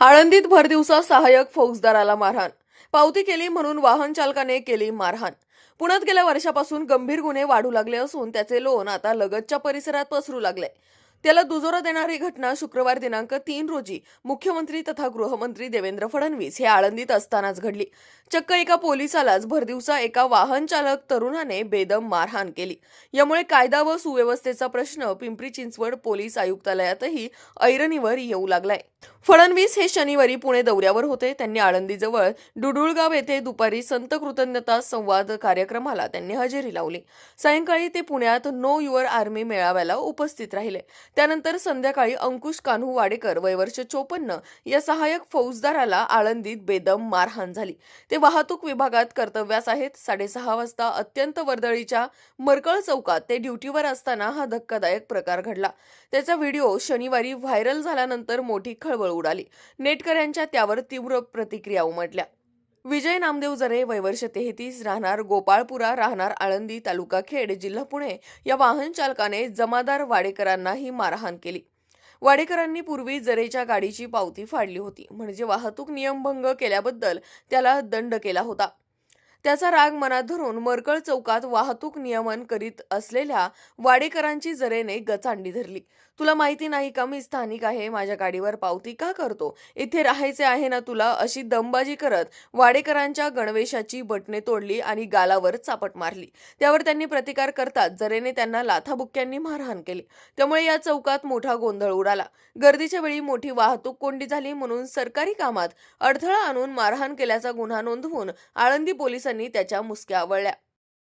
आळंदीत भरदिवसा सहाय्यक फौजदाराला मारहाण. पावती केली म्हणून वाहन चालकाने केली मारहाण. पुण्यात गेल्या वर्षापासून गंभीर गुन्हे वाढू लागले असून त्याचे लोन आता लगतच्या परिसरात पसरू लागले. त्याला दुजोरा देणारी घटना शुक्रवार दिनांक तीन रोजी मुख्यमंत्री तथा गृहमंत्री देवेंद्र फडणवीस हे आळंदीत असतानाच घडली. चक्क एका पोलिसालाच भरदिवसा एका वाहन चालक तरुणाने बेदम मारहाण केली. यामुळे कायदा व सुव्यवस्थेचा प्रश्न पिंपरी चिंचवड पोलीस आयुक्तालयातही ऐरणीवर येऊ लागलाय. फडणवीस हे शनिवारी पुणे दौऱ्यावर होते. त्यांनी आळंदीजवळ डुडुळगाव येथे दुपारी संत कृतज्ञता संवाद कार्यक्रमाला त्यांनी हजेरी लावली. सायंकाळी ते पुण्यात नो युअर आर्मी मेळाव्याला उपस्थित राहिले. त्यानंतर संध्याकाळी अंकुश कान्हू वाडेकर वयवर्ष चोपन्न या सहाय्यक फौजदाराला आळंदीत बेदम मारहाण झाली. ते वाहतूक विभागात कर्तव्यास आहेत. साडेसहा वाजता अत्यंत वर्दळीच्या मरकळ चौकात ते ड्युटीवर असताना हा धक्कादायक प्रकार घडला. त्याचा व्हिडिओ शनिवारी व्हायरल झाल्यानंतर मोठी खळबळ उडाली. नेटकऱ्यांच्या त्यावर तीव्र प्रतिक्रिया उमटल्या. विजय नामदेव जरे वयवर्ष तेहतीस राहणार गोपाळपुरा राहणार आळंदी तालुका खेड जिल्हा पुणे या वाहन चालकाने जमादार वाडेकरांनाही मारहाण केली. वाडेकरांनी पूर्वी जरेच्या गाडीची पावती फाडली होती म्हणजे वाहतूक नियमभंग केल्याबद्दल त्याला दंड केला होता. त्याचा राग मनात धरून मरकळ चौकात वाहतूक नियमन करीत असलेल्या वाडेकरांची जरेने गचांडी धरली. तुला माहिती नाही का मी स्थानिक आहे माझ्या गाडीवर पावती का करतो? इथे राहायचे आहे ना तुला अशी दमबाजी करत वाडेकरांच्या गणवेशाची बटणे तोडली आणि गालावर चापट मारली. त्यावर त्यांनी प्रतिकार करताच जरेने त्यांना लाथाबुक्क्यांनी मारहाण केली. त्यामुळे या चौकात मोठा गोंधळ उडाला. गर्दीच्या वेळी मोठी वाहतूक कोंडी झाली म्हणून सरकारी कामात अडथळा आणून मारहाण केल्याचा गुन्हा नोंदवून आळंदी पोलिसांनी त्याच्या मुसक्या आवळल्या.